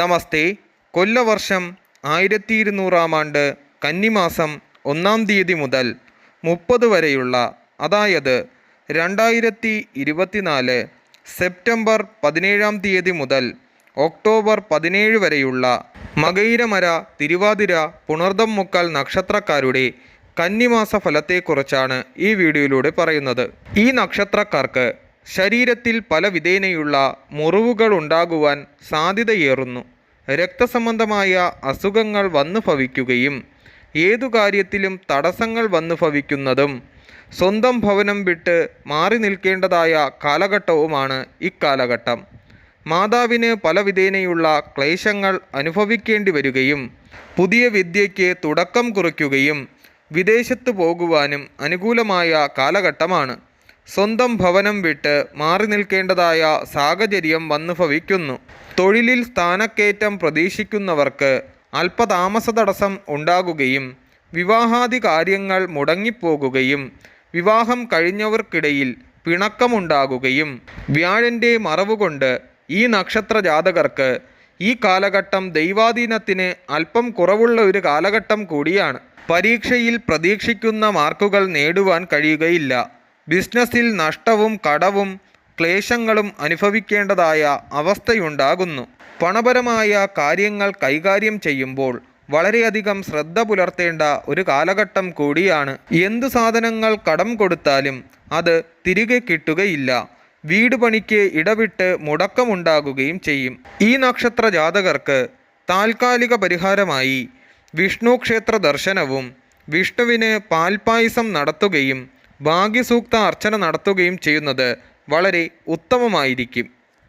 നമസ്തേ. കൊല്ലവർഷം ആയിരത്തി ഇരുന്നൂറാം ആണ്ട് കന്നിമാസം ഒന്നാം തീയതി മുതൽ മുപ്പത് വരെയുള്ള അതായത് രണ്ടായിരത്തി ഇരുപത്തിനാല് സെപ്റ്റംബർ പതിനേഴാം തീയതി മുതൽ ഒക്ടോബർ പതിനേഴ് വരെയുള്ള മകയിരമര തിരുവാതിര പുണർദം മുക്കാൽ നക്ഷത്രക്കാരുടെ കന്നിമാസ ഫലത്തെക്കുറിച്ചാണ് ഈ വീഡിയോയിലൂടെ പറയുന്നത്. ഈ നക്ഷത്രക്കാർക്ക് ശരീരത്തിൽ പല വിധേനയുള്ള മുറിവുകൾ ഉണ്ടാകുവാൻ സാധ്യതയേറുന്നു. രക്തസംബന്ധമായ അസുഖങ്ങൾ വന്നു ഭവിക്കുകയും ഏതു കാര്യത്തിലും തടസ്സങ്ങൾ വന്നു ഭവിക്കുന്നതും സ്വന്തം ഭവനം വിട്ട് മാറി നിൽക്കേണ്ടതായ കാലഘട്ടവുമാണ് ഇക്കാലഘട്ടം. മാതാവിന് പല വിധേനയുള്ള ക്ലേശങ്ങൾ അനുഭവിക്കേണ്ടി വരികയും പുതിയ വിദ്യയ്ക്ക് തുടക്കം കുറിക്കുകയും വിദേശത്ത് പോകുവാനും അനുകൂലമായ കാലഘട്ടമാണ്. സ്വന്തം ഭവനം വിട്ട് മാറി നിൽക്കേണ്ടതായ സാഹചര്യം വന്നു ഭവിക്കുന്നു. തൊഴിലിൽ സ്ഥാനക്കയറ്റം പ്രതീക്ഷിക്കുന്നവർക്ക് അല്പതാമസ തടസ്സം ഉണ്ടാകുകയും വിവാഹാദി കാര്യങ്ങൾ മുടങ്ങിപ്പോകുകയും വിവാഹം കഴിഞ്ഞവർക്കിടയിൽ പിണക്കമുണ്ടാകുകയും വ്യാഴന്റെ മറവുകൊണ്ട് ഈ നക്ഷത്ര ജാതകർക്ക് ഈ കാലഘട്ടം ദൈവാധീനത്തിന് അല്പം കുറവുള്ള ഒരു കാലഘട്ടം കൂടിയാണ്. പരീക്ഷയിൽ പ്രതീക്ഷിക്കുന്ന മാർക്കുകൾ നേടുവാൻ കഴിയുകയില്ല. ബിസിനസ്സിൽ നഷ്ടവും കടവും ക്ലേശങ്ങളും അനുഭവിക്കേണ്ടതായ അവസ്ഥയുണ്ടാകുന്നു. പണപരമായ കാര്യങ്ങൾ കൈകാര്യം ചെയ്യുമ്പോൾ വളരെയധികം ശ്രദ്ധ പുലർത്തേണ്ട ഒരു കാലഘട്ടം കൂടിയാണ്. എന്തു സാധനങ്ങൾ കടം കൊടുത്താലും അത് തിരികെ കിട്ടുകയില്ല. വീട് പണിക്ക് ഇടവിട്ട് മുടക്കമുണ്ടാകുകയും ചെയ്യും. ഈ നക്ഷത്ര ജാതകർക്ക് താൽക്കാലിക പരിഹാരമായി വിഷ്ണു ക്ഷേത്ര ദർശനവും വിഷ്ണുവിന് പാൽപായസം നടത്തുകയും ഭാഗ്യസൂക്ത അർച്ചന നടത്തുകയും ചെയ്യുന്നത് വളരെ ഉത്തമമായിരിക്കും.